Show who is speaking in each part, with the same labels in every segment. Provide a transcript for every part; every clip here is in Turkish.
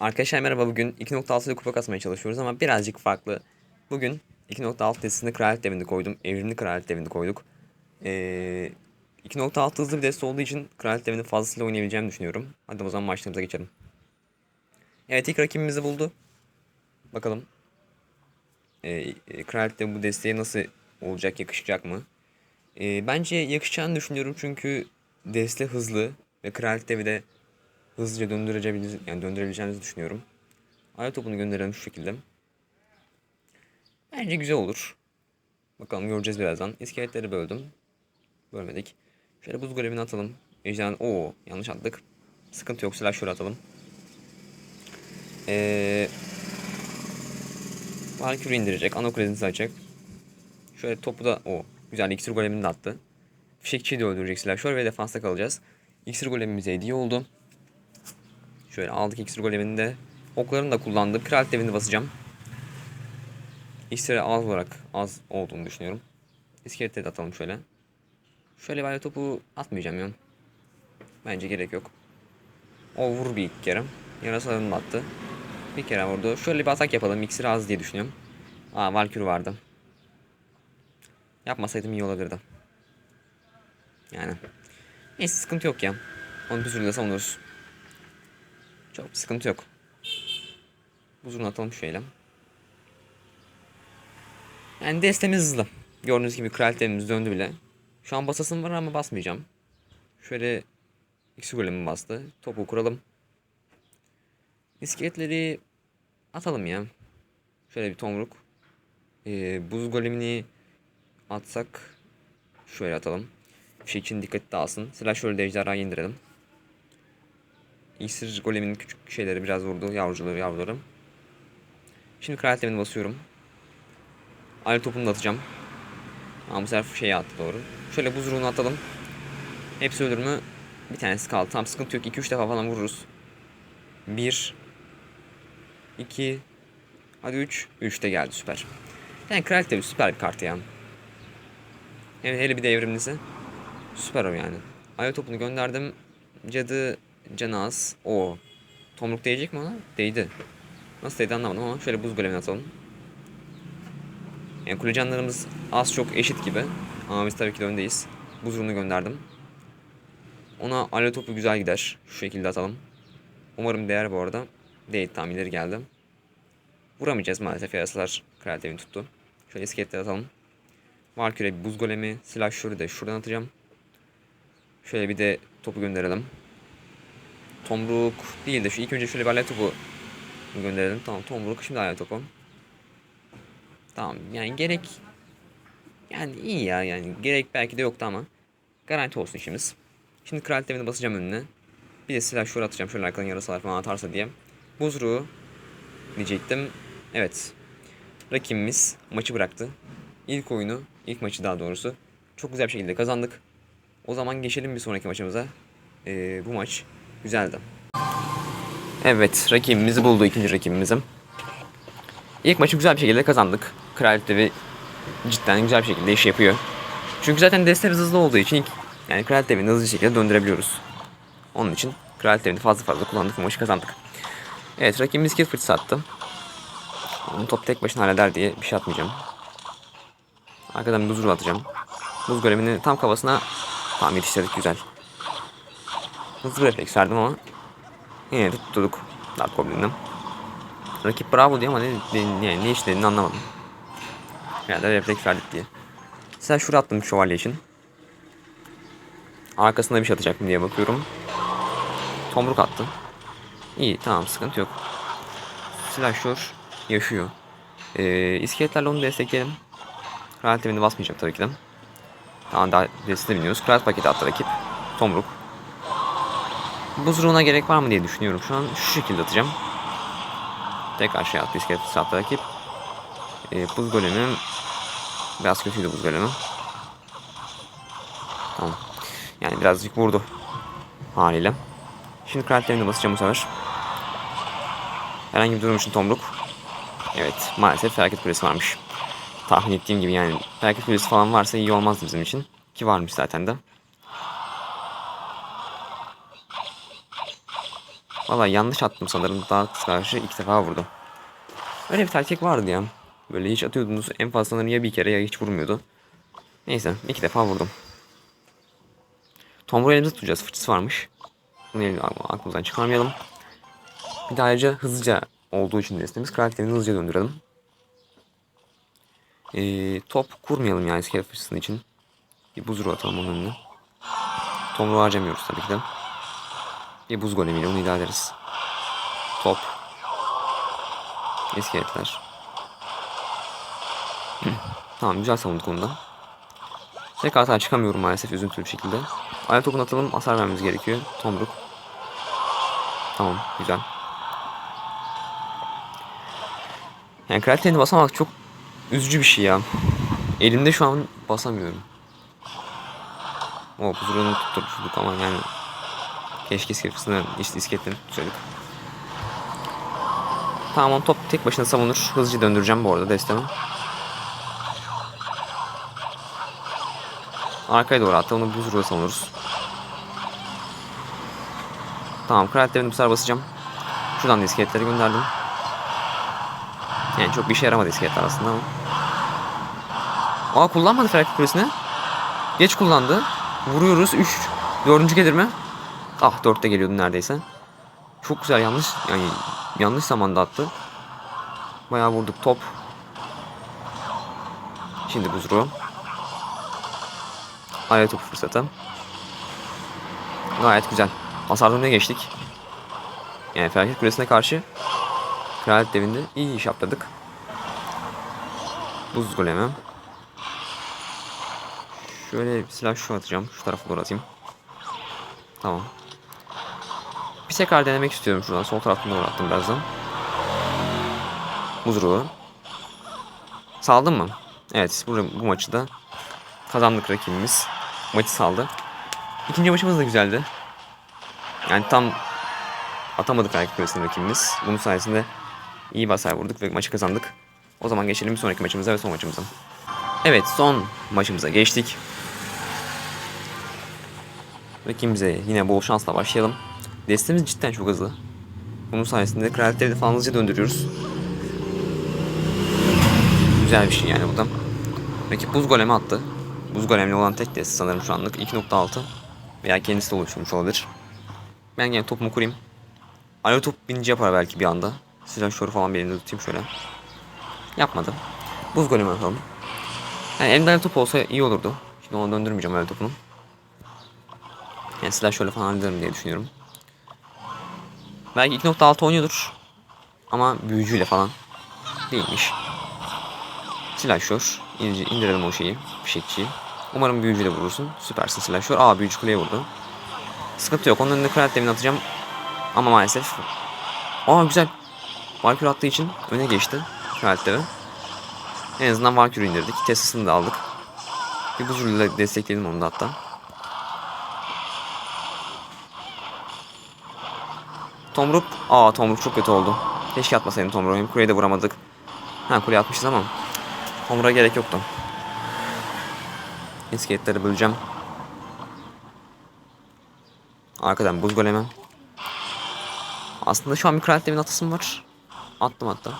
Speaker 1: Arkadaşlar merhaba bugün 2.6 ile kupa kasmaya çalışıyoruz ama birazcık farklı. Bugün 2.6 destesinde kraliyet devini koydum. Evrimli kraliyet devini koyduk. Ee, 2.6 hızlı bir deste olduğu için kraliyet devini fazlasıyla oynayabileceğimi düşünüyorum. Hadi o zaman maçlarımıza geçelim. Evet ilk rakibimizi buldu. Bakalım. Ee, e, kraliyet devi bu desteğe nasıl olacak, yakışacak mı? Ee, bence yakışacağını düşünüyorum çünkü deste hızlı ve kraliyet devi de hızlıca döndürebiliriz, yani döndürebileceğimizi düşünüyorum. Aya topunu gönderelim şu şekilde. Bence güzel olur. Bakalım göreceğiz birazdan. İskeletleri böldüm. Bölmedik. Şöyle buz golevini atalım. Ejderhan... Oo yanlış attık. Sıkıntı yok. Silah şöyle atalım. Ee, Valkyrie indirecek. Ana kulesini. Şöyle topu da... o Güzel. İksir golemini de attı. Fişekçiyi de öldürecek silahşör ve defansta kalacağız. İksir golemimize hediye oldu. Şöyle aldık iksir golemini de. Oklarını da kullandım. Kral devini basacağım. İksiri az olarak az olduğunu düşünüyorum. İskelete de atalım şöyle. Şöyle böyle topu atmayacağım ya. Bence gerek yok. O vur bir iki kere. Yarasalarını attı. Bir kere vurdu. Şöyle bir atak yapalım. İksiri az diye düşünüyorum. Aa Valkür vardı. Yapmasaydım iyi olabilirdi. Yani. Neyse sıkıntı yok ya. Onu bir sürü savunuruz. Çok sıkıntı yok. Buzunu atalım şöyle. Yani destemiz hızlı. Gördüğünüz gibi kraliçemiz döndü bile. Şu an basasım var ama basmayacağım. Şöyle X golemi bastı. Topu kuralım. İskeletleri atalım ya. Şöyle bir tomruk. Ee, buz golemini atsak şöyle atalım. Bir şey için dikkat dağılsın. Şöyle de ejderhayı indirelim. İksir golemin küçük şeyleri biraz vurdu. Yavrucuları yavrularım. Şimdi kraliyet devini basıyorum. Ali topunu da atacağım. Ama bu sefer şeyi attı doğru. Şöyle buz ruhunu atalım. Hepsi ölür mü? Bir tanesi kaldı. Tam sıkıntı yok. 2-3 defa falan vururuz. 1 2 Hadi 3. 3 de geldi süper. Yani kraliyet devi süper bir kart ya. Evet hele bir de evrimlisi. Süper o yani. Ayo topunu gönderdim. Cadı canı az. O. Tomruk değecek mi ona? Değdi. Nasıl değdi anlamadım ama şöyle buz golemini atalım. Yani kule canlarımız az çok eşit gibi. Ama biz tabii ki de öndeyiz. Buz runu gönderdim. Ona alo topu güzel gider. Şu şekilde atalım. Umarım değer bu arada. Değil tam ileri geldi. Vuramayacağız maalesef yarasalar kral devini tuttu. Şöyle iskeletleri atalım. Valkyrie buz golemi, silah şuru da şuradan atacağım. Şöyle bir de topu gönderelim. Tomruk değil de şu ilk önce şöyle bir alay topu gönderelim. Tamam tomruk şimdi alay topu. Tamam yani gerek yani iyi ya yani gerek belki de yoktu ama garanti olsun işimiz. Şimdi kral devini basacağım önüne. Bir de silah şöyle atacağım şöyle arkadan yarasalar falan atarsa diye. Buzruğu diyecektim. Evet. Rakibimiz maçı bıraktı. İlk oyunu, ilk maçı daha doğrusu çok güzel bir şekilde kazandık. O zaman geçelim bir sonraki maçımıza. Ee, bu maç güzeldi. Evet, rakibimizi buldu ikinci rakibimizim. İlk maçı güzel bir şekilde kazandık. Kraliyet Devi cidden güzel bir şekilde iş yapıyor. Çünkü zaten destemiz hızlı olduğu için ilk, yani Kraliyet Devi'ni hızlı şekilde döndürebiliyoruz. Onun için Kraliyet Devi'ni fazla fazla kullandık bu maçı kazandık. Evet rakibimiz kill fırçası attı. Onu top tek başına halleder diye bir şey atmayacağım. Arkadan bir buz ruhu atacağım. Buz golemini tam kafasına tam yetiştirdik güzel. Hızlı refleks verdim ama yine de tutturduk Dark Goblin'den. Rakip bravo diyor ama ne, ne, yani ne işlediğini anlamadım. Herhalde refleks verdik diye. Sen şuraya attım şövalye için. Arkasında bir şey atacak mı diye bakıyorum. Tomruk attı. İyi tamam sıkıntı yok. Slasher yaşıyor. Ee, iskeletlerle onu destekleyelim. Kral temini basmayacak tabii ki de. Daha daha destine biniyoruz. Kral paketi attı rakip. Tomruk. Buz ruhuna gerek var mı diye düşünüyorum. Şu an şu şekilde atacağım. Tekrar şey attı iskelet attı rakip. Ee, buz golemi biraz kötüydü buz golemi. Tamam. Yani birazcık vurdu. Haliyle. Şimdi kral temini basacağım bu sefer. Herhangi bir durum için tomruk. Evet maalesef felaket kulesi varmış. Tahmin ettiğim gibi yani felaket kulesi falan varsa iyi olmazdı bizim için. Ki varmış zaten de. Valla yanlış attım sanırım. Daha karşı ilk defa vurdu. Öyle bir taktik vardı ya. Böyle hiç atıyordunuz. En fazla sanırım ya bir kere ya hiç vurmuyordu. Neyse iki defa vurdum. Tomru elimizde tutacağız. Fıçısı varmış. Bunu aklımızdan çıkarmayalım. Bir de ayrıca hızlıca olduğu için destemiz karakterini hızlıca döndürelim. Ee, top kurmayalım yani iskelet fıçısının için. Bir buz ruhu atalım onun önüne. Tomru harcamıyoruz tabii ki de. Bir buz golemiyle onu idare ederiz. Top. İskeletler. tamam güzel savunduk onu da. Tek hata çıkamıyorum maalesef üzüntülü bir şekilde. Ayak topunu atalım hasar vermemiz gerekiyor. Tomruk. Tamam güzel. Yani karakterini basamak çok üzücü bir şey ya. Elimde şu an basamıyorum. O pusurunu tutturduk ama yani keşke iskeletini işte iskeletini tutsaydık. Tamam top tek başına savunur. Hızlıca döndüreceğim bu arada destemi. Arkaya doğru hatta onu buz ruhu savunuruz. Tamam kraliyetlerini bu sefer basacağım. Şuradan da iskeletleri gönderdim. Yani çok bir işe yaramadı iskeletler aslında ama. Aa kullanmadı felaklet kulesini. Geç kullandı. Vuruyoruz. 3. Dördüncü gelir mi? Ah 4'te geliyordu neredeyse. Çok güzel yanlış yani yanlış zamanda attı. Bayağı vurduk top. Şimdi buz ruhu. Aya topu fırsatı. Gayet güzel. Hasar dönüne geçtik. Yani felaket kulesine karşı Kraliyet devinde iyi iş yaptırdık. Buz golemi. Şöyle silah şu atacağım. Şu tarafa doğru atayım. Tamam. Tekrar denemek istiyorum şuradan. Sol taraftan doğru attım birazdan. Buz ruhu. Saldın mı? Evet bu, bu maçı da kazandık rakibimiz. Maçı saldı. İkinci maçımız da güzeldi. Yani tam atamadık ayak kulesinin rakibimiz. Bunun sayesinde iyi basar vurduk ve maçı kazandık. O zaman geçelim bir sonraki maçımıza ve son maçımıza. Evet son maçımıza geçtik. Rakibimize yine bol şansla başlayalım. Destemiz cidden çok hızlı. Bunun sayesinde kraliyetleri de falan hızlıca döndürüyoruz. Güzel bir şey yani bu da. Rakip buz golemi attı. Buz golemli olan tek deste sanırım şu anlık 2.6 veya kendisi de oluşturmuş olabilir. Ben gene topumu kurayım. Alo top bininci yapar belki bir anda. Silahşörü falan bir elinde tutayım şöyle. Yapmadım. Buz golemi atalım. Yani elimde alo top olsa iyi olurdu. Şimdi onu döndürmeyeceğim alo topunu. Yani silah şöyle falan hallederim diye düşünüyorum. Belki 2.6 oynuyordur. Ama büyücüyle falan değilmiş. Silahşör. İndir, indirelim o şeyi. Fişekçiyi. Umarım büyücüyle vurursun. Süpersin silahşör. Aa büyücü kuleye vurdu. Sıkıntı yok. Onun önüne kraliyet devini atacağım. Ama maalesef. Aa güzel. Valkür attığı için öne geçti. Kraliyet devi. En azından Valkür indirdik. Tesla'sını da aldık. Bir buzuruyla destekledim onu da hatta. Tomruk. Aa Tomruk çok kötü oldu. Keşke atmasaydım Tomruk'u. Hem kuleye de vuramadık. Ha kuleye atmışız ama. Tomruk'a gerek yoktu. İskeletleri böleceğim. Arkadan buz golemi. Aslında şu an bir kraliyet devin atasım var. Attım hatta.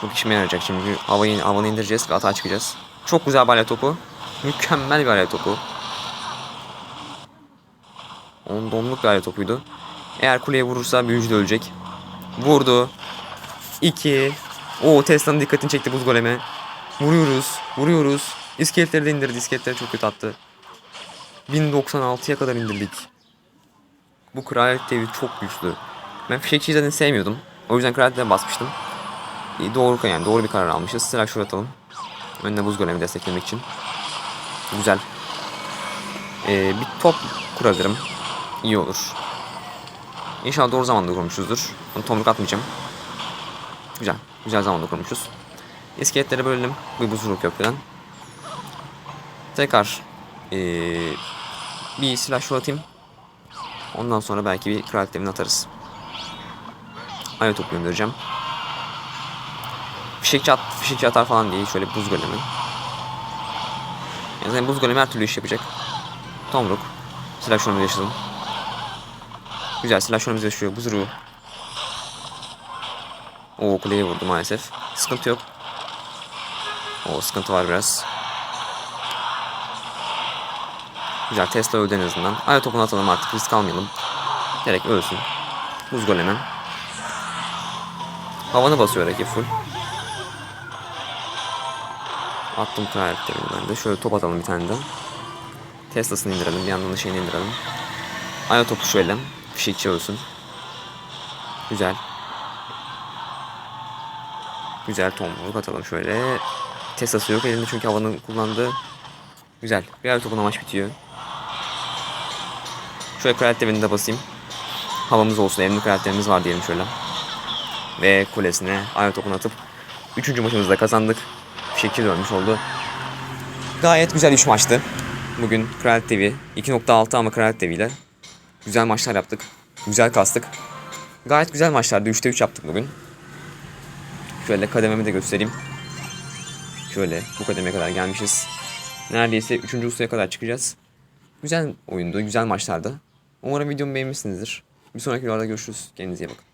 Speaker 1: Çok işime yarayacak şimdi. Havayı, havanı indireceğiz ve atağa çıkacağız. Çok güzel balya topu. Mükemmel bir topu. On donluk bir balya topuydu. Eğer kuleye vurursa büyücü de ölecek. Vurdu. 2. O Tesla'nın dikkatini çekti buz golemi. Vuruyoruz. Vuruyoruz. İskeletleri de indirdi. İskeletleri çok kötü attı. 1096'ya kadar indirdik. Bu kraliyet devi çok güçlü. Ben fişekçiyi zaten sevmiyordum. O yüzden kraliyetten basmıştım. İyi, doğru yani doğru bir karar almışız. Sıra şuraya atalım. Önüne buz golemi desteklemek için. Güzel. Ee, bir top kurabilirim. İyi olur. İnşallah doğru zamanda kurmuşuzdur. Onu tomruk atmayacağım. Güzel. Güzel zamanda kurmuşuz. İskeletleri bölelim. Bir buz ruh köprüden. Tekrar ee, bir silah şu atayım. Ondan sonra belki bir kraliyet atarız. Aynı topu göndereceğim. Fişekçi, at, fişekçi atar falan değil. Şöyle buz golemi. Yani buz golemi her türlü iş yapacak. Tomruk. Silah şunu yaşadım. Güzel silahlarımız yaşıyor. Buz ruhu. Oo kuleye vurdu maalesef. Sıkıntı yok. O sıkıntı var biraz. Güzel Tesla öldü en azından. Aya topunu atalım artık risk almayalım. Direkt ölsün. Buz golemi. Havanı basıyor rakip full. Attım kraliçelerini ben de. Şöyle top atalım bir tane de. Tesla'sını indirelim. Bir yandan da şeyini indirelim. Aya topu şöyle. Fişekçi ölsün. Güzel. Güzel tomruk atalım şöyle. Tesla'sı yok elinde çünkü havanın kullandığı. Güzel. Bir aya topuna maç bitiyor. Şöyle kraliyet devini de basayım. Havamız olsun. Elimde kraliyetlerimiz var diyelim şöyle. Ve kulesine aya topunu atıp 3. maçımızı da kazandık. Fişekçi dönmüş oldu. Gayet güzel 3 maçtı. Bugün Kraliyet TV 2.6 ama Kraliyet TV ile güzel maçlar yaptık. Güzel kastık. Gayet güzel maçlardı. 3'te 3 yaptık bugün. Şöyle kadememi de göstereyim. Şöyle bu kademeye kadar gelmişiz. Neredeyse 3. ustaya kadar çıkacağız. Güzel oyundu, güzel maçlardı. Umarım videomu beğenmişsinizdir. Bir sonraki videoda görüşürüz. Kendinize iyi bakın.